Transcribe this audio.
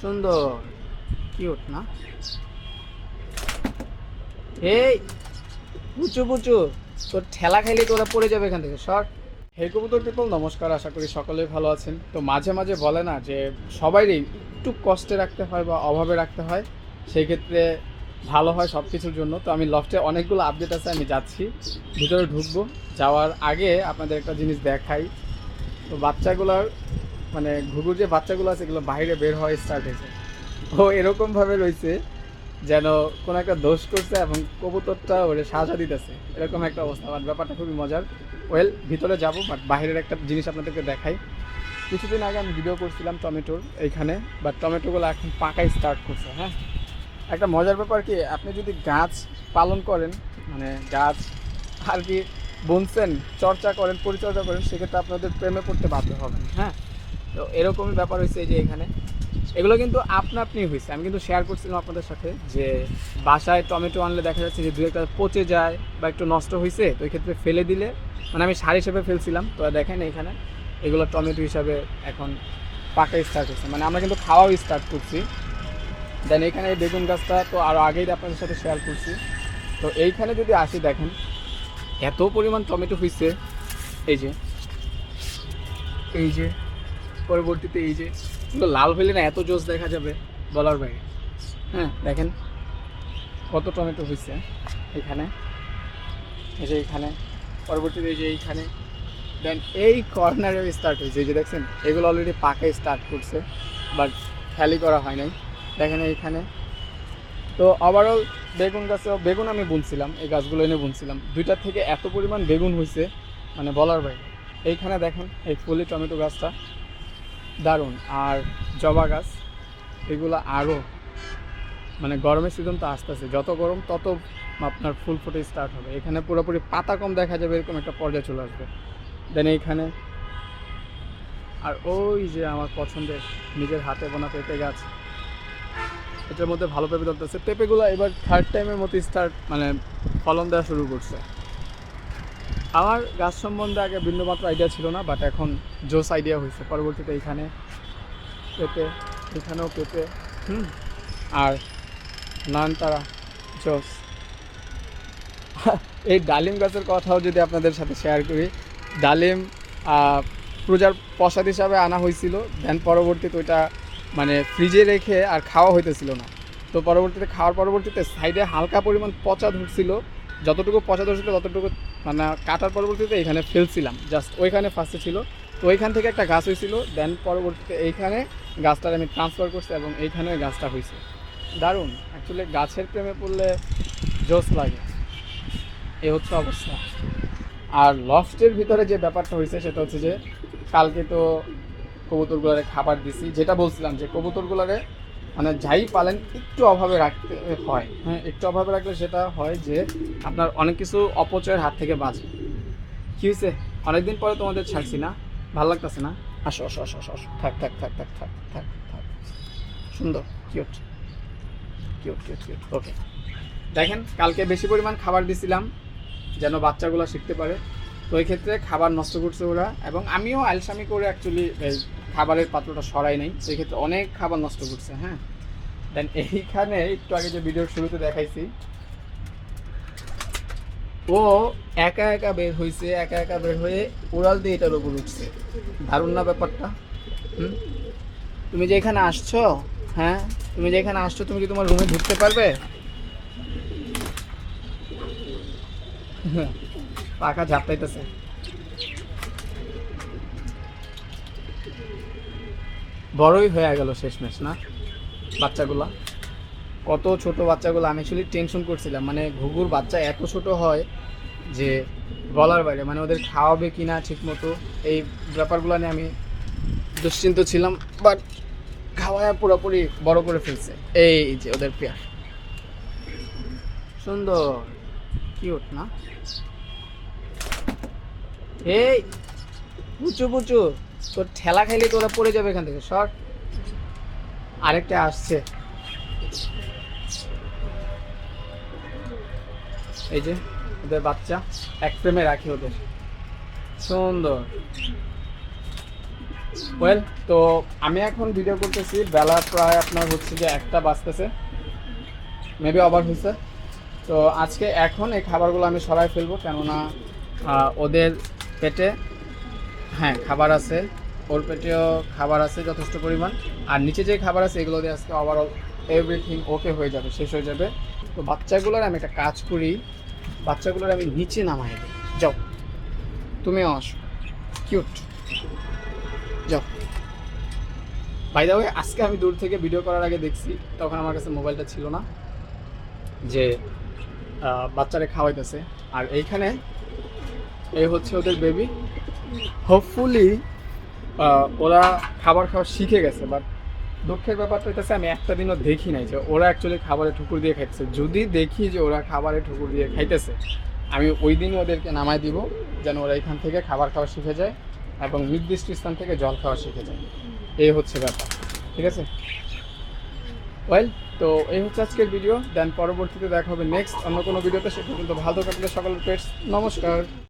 সুন্দর। কিউট না? এই পুচু পুচু। তোর ঠেলা খাইলে তোরা পড়ে যাবে এখান থেকে? শর্ট হে কবুতর পিপল নমস্কার, আশা করি সকলেই ভালো আছেন। তো মাঝে মাঝে বলে না যে, সবাইরই একটু কষ্টে রাখতে হয় বা অভাবে রাখতে হয়, সেই ক্ষেত্রে ভালো হয় সব কিছুর জন্য। তো আমি লফটে অনেকগুলো আপডেট আছে, আমি যাচ্ছি। ভিতরে ঢুকবো। যাওয়ার আগে আপনাদের একটা জিনিস দেখাই। তো বাচ্চাগুলোর মানে ঘুঘুর যে বাচ্চাগুলো আছে, এগুলো বাইরে বের হওয়া স্টার্ট হয়েছে। ও এরকমভাবে রয়েছে যেন কোনো একটা দোষ করছে এবং কবুতরটা ওরে সাজা দিতেছে। এরকম একটা অবস্থা, বাট ব্যাপারটা খুবই মজার। ওয়েল ভিতরে যাব, বাট বাইরের একটা জিনিস আপনাদেরকে দেখাই। কিছুদিন আগে আমি ভিডিও করছিলাম টমেটোর এইখানে, বাট টমেটোগুলো এখন পাকাই স্টার্ট করছে হ্যাঁ? একটা মজার ব্যাপার কি, আপনি যদি গাছ পালন করেন মানে গাছ আর কি বুনছেন, চর্চা করেন, পরিচর্যা করেন, সেক্ষেত্রে আপনাদের প্রেমে পড়তে বাধ্য হবেন হ্যাঁ? তো এরকমই ব্যাপার হয়েছে যে এখানে। এগুলো কিন্তু আপনা আপনি হয়েছে। আমি কিন্তু শেয়ার করছিলাম আপনাদের সাথে যে বাসায় টমেটো আনলে দেখা যাচ্ছে যে দু একটা পচে যায় বা একটু নষ্ট হয়েছে, তো এই ক্ষেত্রে ফেলে দিলে মানে আমি সার হিসেবে ফেলছিলাম। তো দেখেন এখানে, এগুলো টমেটো হিসাবে এখন পাকা স্টার্ট হচ্ছে মানে আমরা কিন্তু খাওয়াও স্টার্ট করছি। দেন এইখানে এই বেগুন গাছটা তো আরও আগেই আপনাদের সাথে শেয়ার করছি। তো এইখানে যদি আসি দেখেন, এত পরিমাণ টমেটো হয়েছে। এই যে এই যে পরবর্তীতে এই যে লাল হইলে না এত জোস দেখা যাবে বলার বাইরে। হ্যাঁ দেখেন কত টমেটো হয়েছে এখানে। এই যে এইখানে পরবর্তীতে এই যে এইখানে। দেন এই কর্নারেও স্টার্ট হয়েছে এই যে দেখছেন, এগুলো অলরেডি পাকে স্টার্ট করছে বাট খালি করা হয় নাই। দেখেন এইখানে। তো ওভারঅল বেগুন গাছেও, বেগুন আমি বুনছিলাম, এই গাছগুলো এনে বুনছিলাম। দুইটার থেকে এত পরিমাণ বেগুন হয়েছে মানে বলার বাইরে। এইখানে দেখেন, এই ফুলি টমেটো গাছটা। দারুণ। আর জবা গাছ, এগুলো আরও মানে গরমের সিজন তো আসতেছে। যত গরম, তত আপনার ফুল ফুটে স্টার্ট হবে। এখানে পুরোপুরি পাতা কম দেখা যাবে, এরকম একটা পর্যায়ে চলে আসবে। দেন এইখানে, আর ওই যে আমার পছন্দের, নিজের হাতে বোনা পেঁপে গাছ। এটার মধ্যে ভালো পেঁপে ধরতেছে। পেঁপেগুলো এবার থার্ড টাইমের মতো স্টার্ট মানে ফলন দেওয়া শুরু করছে। আমার গাছ সম্বন্ধে আগে বিন্দুমাত্র আইডিয়া ছিল না বাট এখন জোস আইডিয়া হয়েছে। পরবর্তীতে এখানে পেঁপে, এখানেও পেঁপে, হুম, আর নয়নতারা জোস এই ডালিম গাছের কথাও যদি আপনাদের সাথে শেয়ার করি, ডালিম পূজার প্রসাদ হিসাবে আনা হয়েছিল দেন পরবর্তীতে ওইটা মানে ফ্রিজে রেখে আর খাওয়া হইতেছিল না। তো পরবর্তীতে খাওয়ার পরবর্তীতে সাইডে হালকা পরিমাণ পচা ধরছিল, যতটুকু পচা ধরছিল ততটুকু মানে কাটার পরবর্তীতে এখানে ফেলছিলাম জাস্ট ওইখানে ফার্স্টে ছিল। তো ওইখান থেকে একটা গাছ হয়েছিল। দেন পরবর্তীতে এইখানে গাছটার আমি ট্রান্সফার করছি এবং এইখানে গাছটা হয়েছে। দারুণ। অ্যাকচুয়ালি গাছের প্রেমে পড়লে জোস লাগে। এ হচ্ছে অবস্থা। আর লফটের ভিতরে যে ব্যাপারটা হয়েছে, সেটা হচ্ছে যে কালকে তো কবুতরগুলারে খাবার দিছি। যেটা বলছিলাম যে কবুতরগুলারে মানে যাই পালেন, একটু অভাবে রাখতে হয়। হ্যাঁ একটু অভাবে রাখলে সেটা হয় যে আপনার অনেক কিছু অপচয়ের হাত থেকে বাঁচে। কী হয়েছে? অনেকদিন পরে তোমাদের ছাড়ছি না। ভালো লাগতেছে না? আসো আসো আসো আসো আসো। থাক থাক থাক থাক থাক থাক থাক। সুন্দর। Cute cute cute cute okay দেখেন, কালকে বেশি পরিমাণ খাবার দিছিলাম, যেন বাচ্চাগুলো শিখতে পারে। তো এই ক্ষেত্রে খাবার নষ্ট করছে ওরা এবং আমিও আলসামি করে অ্যাকচুয়ালি খাবারের পাত্রটা সরাই নাই। সেই ক্ষেত্রে অনেক খাবার নষ্ট করছে হ্যাঁ। দেন এইখানে একটু আগে যে ভিডিওর শুরুতে দেখাইছি, ও একা একা বের হয়েছে একা একা বের হয়ে উড়াল দিয়ে এটার উপর উঠছে। দারুণ না ব্যাপারটা? তুমি যে এখানে আসছো হ্যাঁ? তুমি যে এখানে আসছো, তুমি কি তোমার রুমে ঢুকতে পারবে? পাখা ঝাপটাইতেছে। বড়ই হয়ে গেল শেষমেশ, না? বাচ্চাগুলা। কত ছোট বাচ্চাগুলো, আমি অ্যাকচুয়ালি টেনশন করছিলাম। মানে ঘুঘুর বাচ্চা এত ছোট হয় যে বলার বাইরে মানে ওদের খাওয়াবে কি না ঠিক মতো এই ব্যাপারগুলো নিয়ে আমি দুশ্চিন্ত ছিলাম বাট খাওয়ায় পুরোপুরি বড় করে ফেলছে। এই যে ওদের পেয়ার। সুন্দর। কিউট না? এই উঁচু পুচু, তোর ঠেলা খাইলে তোরা পড়ে যাবে এখান থেকে শর্ট আরেকটা আসছে। এই যে, ওদের বাচ্চা, এক ফ্রেমে রাখি ওদের। সুন্দর। ওয়েল তো আমি এখন ভিডিও করতেছি, বেলা প্রায় আপনার হচ্ছে যে একটা বাজতেছে। মেবি আবার হয়েছে। তো আজকে এখন এই খাবারগুলো আমি সরাই ফেলব, কেননা ওদের পেটে হ্যাঁ খাবার আছে। ওর পেটেও খাবার আছে যথেষ্ট পরিমাণ। আর নিচে যে খাবার আছে, এগুলো দিয়ে আজকে ওভারঅল এভরিথিং ওকে হয়ে যাবে, শেষ হয়ে যাবে। তো বাচ্চাগুলোর আমি একটা কাজ করি, বাচ্চাগুলোর আমি নিচে নামাই দিই। যাও। তুমিও আসো। কিউট যাও। বাই দা ওয়ে আজকে আমি দূর থেকে ভিডিও করার আগে দেখছি, তখন আমার কাছে মোবাইলটা ছিল না, যে বাচ্চারে খাওয়াইতেছে। আর এইখানে, এই হচ্ছে ওদের বেবি হোপফুলি ওরা খাবার খাওয়া শিখে গেছে বাট দুঃখের ব্যাপারটা হইতেছে আমি একটা দিনও দেখি নাই যে ওরা অ্যাকচুয়ালি খাবারে ঠুকুর দিয়ে খাইতেছে। যদি দেখি যে ওরা খাবারে ঠুকুর দিয়ে খাইতেছে, আমি ওই দিন ওদেরকে নামাই দিব যেন ওরা এখান থেকে খাবার খাওয়া শিখে যায় এবং নির্দিষ্ট স্থান থেকে জল খাওয়া শিখে যায়। এই হচ্ছে ব্যাপার, ঠিক আছে? ওয়েল তো এই হচ্ছে আজকের ভিডিও দেন পরবর্তীতে দেখা হবে নেক্সট অন্য কোনো ভিডিওতে সে পর্যন্ত ভালো কাটলে সকলের পেটস, নমস্কার।